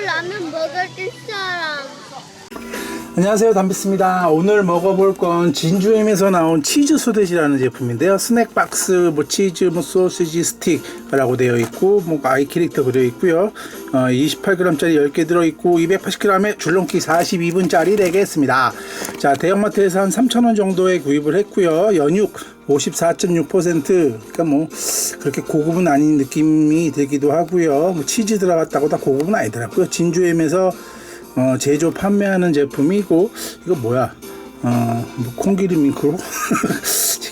라면 먹을 사람. 안녕하세요. 담비스입니다. 오늘 먹어볼 건 진주엠에서 나온 치즈 소세지라는 제품인데요. 스낵박스 뭐 치즈 뭐 소시지 스틱이라고 되어 있고 뭐 아이 캐릭터 그려 있고요. 어, 28g짜리 10개 들어있고 280g에 줄넘기 42분짜리 4개 했습니다. 자 대형마트에서 한 3,000원 정도에 구입을 했고요. 연육 54.6% 그러니까 뭐 그렇게 고급은 아닌 느낌이 들기도 하고요. 뭐 치즈 들어갔다고 다 고급은 아니더라고요. 진주엠에서 어, 제조 판매하는 제품이고 이거 뭐야? 어, 뭐 콩기름 밍크로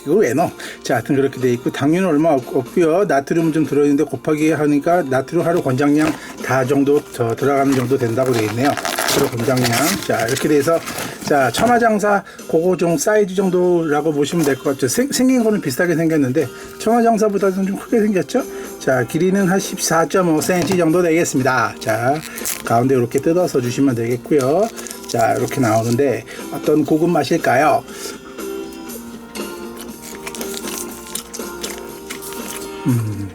이거 왜 넣어? 자 하여튼 그렇게 돼 있고 당류는 얼마 없, 없고요. 나트륨은 좀 들어있는데 곱하기 하니까 나트륨 하루 권장량 다 정도 더 들어가는 정도 된다고 돼 있네요. 하루 권장량. 자 이렇게 돼서 자 천하장사 그거 좀 사이즈 정도라고 보시면 될 것 같죠. 생, 생긴 거는 비슷하게 생겼는데 천하장사보다는 좀 크게 생겼죠 자 길이는 한 14.5cm 정도 되겠습니다. 자 가운데 이렇게 뜯어서 주시면 되겠고요. 자 이렇게 나오는데 어떤 고급 맛일까요? 음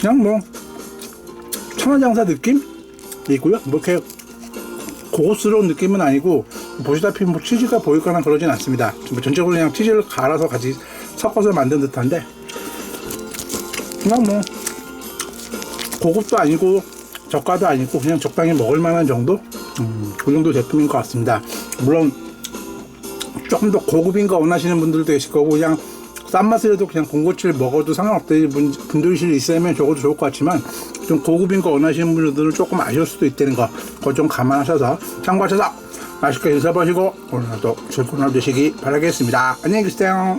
그냥 뭐 천하장사 느낌이고요. 뭐 이렇게 고급스러운 느낌은 아니고 보시다시피 뭐 치즈가 보이거나 그러진 않습니다. 뭐 전체적으로 그냥 치즈를 갈아서 같이 섞어서 만든 듯한데 그냥 뭐 고급도 아니고 저가도 아니고 그냥 적당히 먹을 만한 정도? 음, 그 정도 제품인 것 같습니다. 물론 조금 더 고급인 거 원하시는 분들도 계실 거고 그냥 싼 맛이라도 그냥 군고치를 먹어도 상관없다는 분- 분들이 있으면 적어도 좋을 것 같지만 좀 고급인 거 원하시는 분들은 조금 아쉬울 수도 있다는 거 그거 좀 감안하셔서 참고하셔서 맛있게 드셔보시고 오늘도 즐거운 하루 되시기 바라겠습니다. 안녕히 계세요